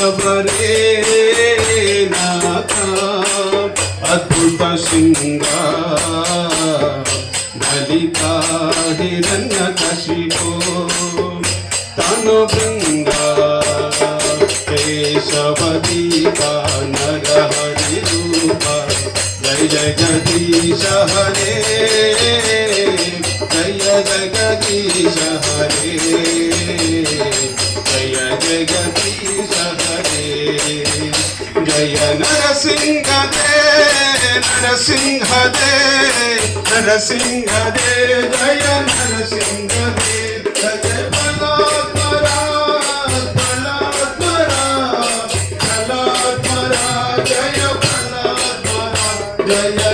కబరే నాథ అద్భుత సింగిత హిరణ్య కశిపో తను బృంద కేశవదీప నరహరి రూప జయ జగదీశ హరే జయ జగదీశ హరే జయ నరసింహదే నరసింహదే నరసింహదే జయ నరసింహదే జయ జయ